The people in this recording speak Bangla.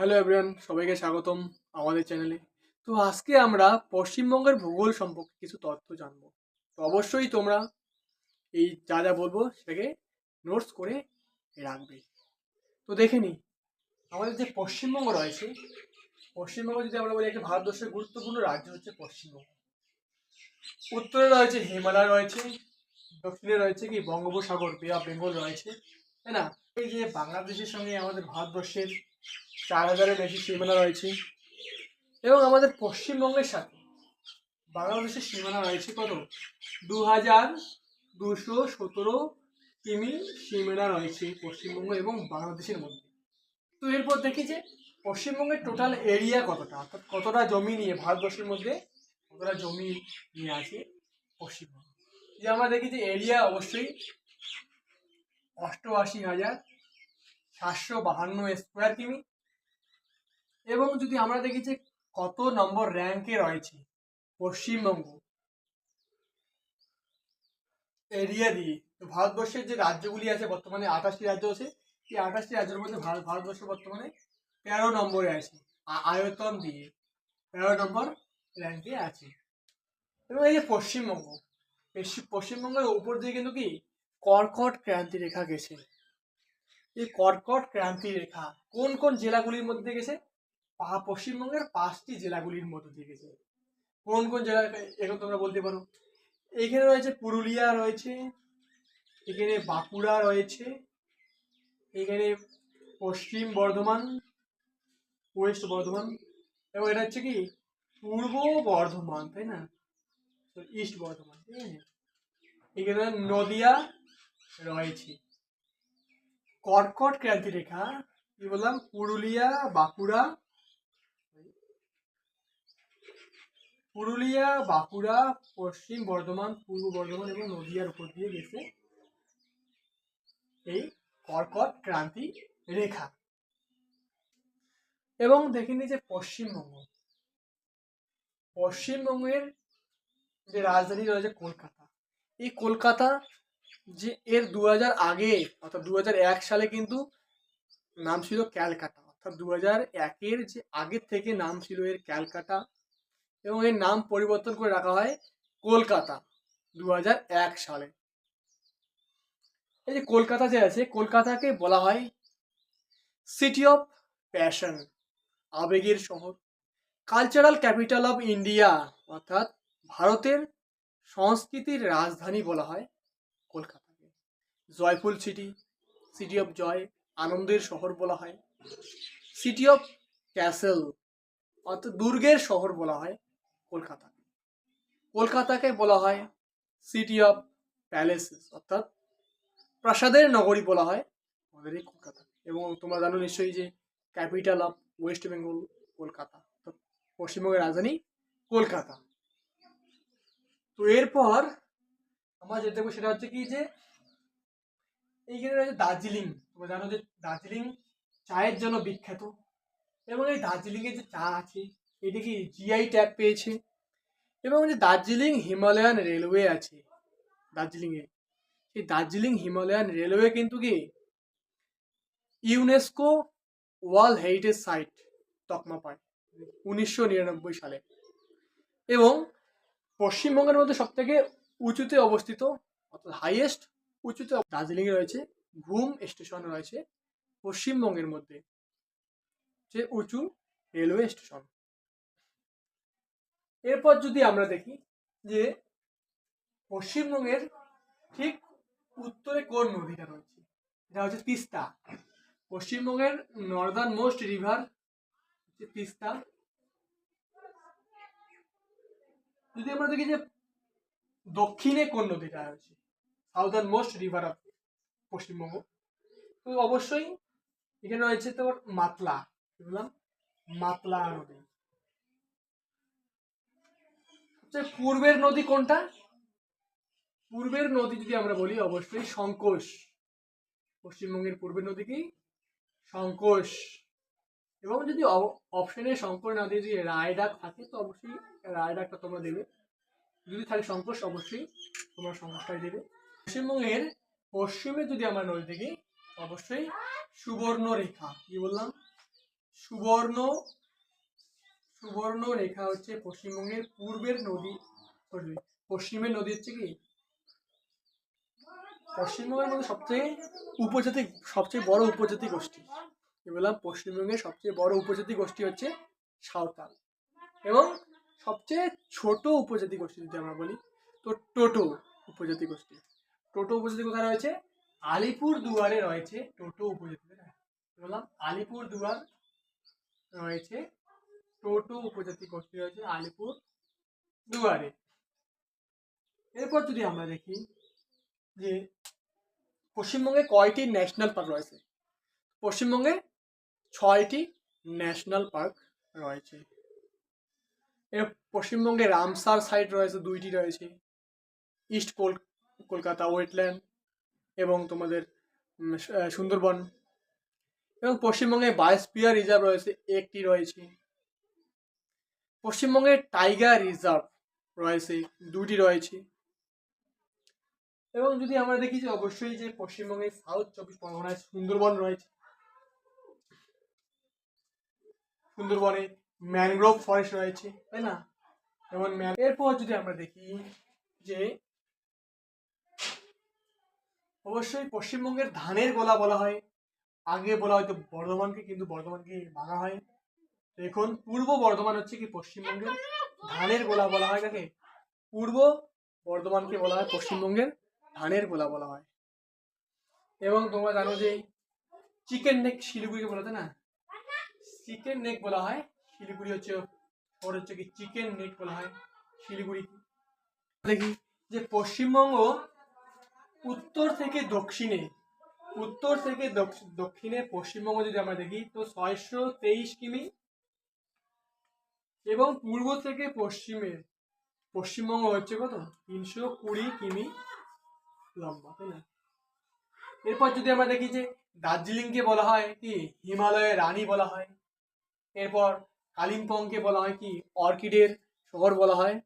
হ্যালো এভরিওয়ান, সবাইকে স্বাগতম আমাদের চ্যানেলে। তো আজকে আমরা পশ্চিমবঙ্গের ভূগোল সম্পর্কে কিছু তথ্য জানব। তো অবশ্যই তোমরা এই যা যা বলব সেটাকে নোটস করে রাখবে। তো দেখে নিই আমাদের যে পশ্চিমবঙ্গ রয়েছে, পশ্চিমবঙ্গ যদি আমরা বলি, একটা ভারতবর্ষের গুরুত্বপূর্ণ রাজ্য হচ্ছে পশ্চিমবঙ্গ। উত্তরে রয়েছে হিমালয় রয়েছে, দক্ষিণে রয়েছে কি বঙ্গোপসাগর বে অফ বেঙ্গল রয়েছে, তাই না? এই যে বাংলাদেশের সঙ্গে আমাদের ভারতবর্ষের চার হাজারের বেশি সীমানা রয়েছে। এবং আমাদের পশ্চিমবঙ্গের সাথে বাংলাদেশের সীমানা রয়েছে কত? দু হাজার দুশো সতেরো কিমি সীমানা রয়েছে পশ্চিমবঙ্গ এবং বাংলাদেশের মধ্যে। তো এরপর দেখি যে পশ্চিমবঙ্গের টোটাল এরিয়া কতটা? অর্থাৎ কতটা জমি নিয়ে ভারতবর্ষের মধ্যে কতটা জমি নিয়ে আছে পশ্চিমবঙ্গ? যে আমরা দেখি যে এরিয়া অবশ্যই অষ্টআশি হাজার সাতশো বাহান্ন স্কোয়ার কিমি। এবং যদি আমরা দেখি যে কত নম্বর র্যাঙ্কে রয়েছে পশ্চিমবঙ্গ, এরিয়া দিয়ে, তো ভারতবর্ষের যে রাজ্যগুলি আছে বর্তমানে, আঠাশটি রাজ্য আছে। এই আঠাশটি রাজ্যের মধ্যে ভারত ভারতবর্ষ বর্তমানে তেরো নম্বরে আছে। আয়তন দিয়ে তেরো নম্বর র্যাঙ্কে আছে। এবং এই যে পশ্চিমবঙ্গ পশ্চিম- পশ্চিমবঙ্গের উপর দিয়ে কিন্তু কি কর্কট ক্রান্তি রেখা গেছে। এই কর্কট ক্রান্তি রেখা কোন কোন জেলাগুলির মধ্যে গেছে? পশ্চিমবঙ্গের পাঁচটি জেলাগুলির মধ্যে দিয়ে গেছে। কোন কোন জেলা এখন তোমরা বলতে পারো। এখানে রয়েছে পুরুলিয়া রয়েছে, এখানে বাঁকুড়া রয়েছে, এখানে পশ্চিম বর্ধমান, ওয়েস্ট বর্ধমান, এবং এটা হচ্ছে কি? পূর্ব বর্ধমান, তাই না? ইস্ট বর্ধমান, ঠিক আছে? এখানে নদিয়া রয়েছে। কর্কট ক্রান্তি রেখা, কি বললাম? পুরুলিয়া, বাঁকুড়া। পুরুলিয়া, বাঁকুড়া, পশ্চিম বর্ধমান, পূর্ব বর্ধমান এবং নদিয়ার উপর দিয়ে গেছে এই কর্কট ক্রান্তি রেখা। এবং দেখিনি যে পশ্চিমবঙ্গ। পশ্চিমবঙ্গের যে রাজধানী রয়েছে কলকাতা। এই কলকাতা যে এর দু হাজার আগে, অর্থাৎ দু হাজার এক সালে কিন্তু নাম ছিল ক্যালকাটা। অর্থাৎ দু হাজার একের যে আগের থেকে নাম ছিল এর ক্যালকাটা এবং এর নাম পরিবর্তন করে রাখা হয় কলকাতা দু হাজার এক সালে। এই যে কলকাতা যে আছে, কলকাতাকে বলা হয় সিটি অফ প্যাশন আবেগের শহর। কালচারাল ক্যাপিটাল অফ ইন্ডিয়া অর্থাৎ ভারতের সংস্কৃতির রাজধানী বলা হয়। Joyful city city of joy, আনন্দের শহর বলা হয়। সিটি অফ ক্যাসেল, অর্থাৎ দুর্গের শহর বলা হয় কলকাতাকে কলকাতাকে বলা হয় সিটি অফ প্যালেসেস, অর্থাৎ প্রাসাদের নগরী বলা হয় আমাদের এই কলকাতা। এবং তোমরা জানো নিশ্চয়ই যে capital of West Bengal Kolkata পশ্চিমবঙ্গের রাজধানী কলকাতা। তো এরপর আমরা দেখব সেটা হচ্ছে কি যে এইখানে রয়েছে দার্জিলিং। তোমরা জানো যে দার্জিলিং চায়ের জন্য বিখ্যাত। এবং এই দার্জিলিংয়ের যে চা আছে, এটি কি জিআই ট্যাগ পেয়েছে? এবং যে দার্জিলিং হিমালয়ান রেলওয়ে আছে দার্জিলিংয়ে সেই দার্জিলিং হিমালয়ান রেলওয়ে কিন্তু কি ইউনেস্কো ওয়ার্ল্ড হেরিটেজ সাইট তকমা পায়, উনিশশো নিরানব্বই সালে। এবং পশ্চিমবঙ্গের মধ্যে সব থেকে উঁচুতে অবস্থিত, অর্থাৎ হাইয়েস্ট উঁচুতে দার্জিলিংয়ে রয়েছে, ঘুম স্টেশন রয়েছে পশ্চিমবঙ্গের মধ্যে। যে উঁচু রেলওয়ে স্টেশন। এরপর যদি আমরা দেখি যে পশ্চিমবঙ্গের ঠিক উত্তরে কোন নদীটা রয়েছে? এটা হচ্ছে তিস্তা। পশ্চিমবঙ্গের নর্দার্ন মোস্ট রিভার হচ্ছে তিস্তা। যদি আমরা দেখি যে দক্ষিণে কোন নদীটা রয়েছে? Southernmost river of Paschimbanga. তো অবশ্যই এখানে রয়েছে তোমার মাতলা বললাম? মাতলা নদী। পূর্বের নদী কোনটা? পূর্বের নদী যদি আমরা বলি, অবশ্যই সংকোষ। পশ্চিমবঙ্গের পূর্বের নদী কি? সংকোষ। এবং যদি অপশনে শঙ্কর না দিয়ে যদি রায়ডাক থাকে, তো অবশ্যই রায়ডাকটা তোমরা দেবে। যদি থাকে সংকোষ, অবশ্যই তোমরা সংকোষটাই দেবে। পশ্চিমবঙ্গের পশ্চিমে যদি আমরা নদী দেখি অবশ্যই সুবর্ণ রেখা কি বললাম? সুবর্ণ সুবর্ণ রেখা হচ্ছে পশ্চিমবঙ্গের পূর্বের নদী। sorry, পশ্চিমের নদী হচ্ছে কি? পশ্চিমবঙ্গের মধ্যে সবচেয়ে উপজাতি সবচেয়ে বড় উপজাতি গোষ্ঠী। কি বললাম? পশ্চিমবঙ্গের সবচেয়ে বড় উপজাতি গোষ্ঠী হচ্ছে সাঁওতাল। এবং সবচেয়ে ছোট উপজাতি গোষ্ঠী যদি আমরা বলি তো টোটো উপজাতি গোষ্ঠী। টোটো উপজাতি কোথায় রয়েছে? আলিপুর দুয়ারে রয়েছে টোটো উপজাতি বললাম? আলিপুর দুয়ার রয়েছে টোটো উপজাতি গোষ্ঠী রয়েছে? আলিপুর দুয়ারে। এরপর যদি আমরা দেখি যে পশ্চিমবঙ্গে কয়টি ন্যাশনাল পার্ক রয়েছে? পশ্চিমবঙ্গে ছয়টি ন্যাশনাল পার্ক রয়েছে। এর পশ্চিমবঙ্গে রামসার সাইট রয়েছে, দুইটি রয়েছে। ইস্ট কলকাতা, ওয়েটল্যান্ড এবং তোমাদের সুন্দরবন এবং পশ্চিমবঙ্গে বায়োস্পিয়ার রিজার্ভ রয়েছে, একটি রয়েছে। পশ্চিমবঙ্গে টাইগার রিজার্ভ রয়েছে, দুটি রয়েছে। এবং যদি আমরা দেখি যে অবশ্যই যে পশ্চিমবঙ্গে সাউথ চব্বিশ পরগনায় সুন্দরবন রয়েছে, সুন্দরবনে ম্যানগ্রোভ ফরেস্ট রয়েছে, তাই না? ম্যান- এরপর যদি আমরা দেখি যে অবশ্যই পশ্চিমবঙ্গের ধানের গোলা বলা হয়। আগে বলা হয়তো বর্ধমানকে, কিন্তু বর্ধমানকে ভাঙা হয় এখন পূর্ব বর্ধমান হচ্ছে কি পশ্চিমবঙ্গের ধানের গোলা বলা হয় কাকে পূর্ব বর্ধমানকে বলা হয় পশ্চিমবঙ্গের ধানের গোলা বলা হয়। এবং তোমরা জানো যে চিকেন নেক শিলিগুড়িকে বলা হয় না? চিকেন নেক বলা হয়। শিলিগুড়ি হচ্ছে শহর হচ্ছে কি চিকেন নেক বলা হয়। শিলিগুড়ি। দেখি যে পশ্চিমবঙ্গ উত্তর থেকে দক্ষিণে, উত্তর থেকে দক্ষিণে, পশ্চিমবঙ্গ যদি আমরা দেখি, তো ছয়শো তেইশ কিমি এবং পূর্ব থেকে পশ্চিমে, পশ্চিমবঙ্গ হচ্ছে কত? তিনশো কুড়ি কিমি লম্বা, তাই না? এরপর যদি আমরা দেখি যে দার্জিলিংকে বলা হয় কি? হিমালয়ের রানী বলা হয়। এরপর কালিম্পংকে বলা হয় কি? অর্কিডের শহর বলা হয়।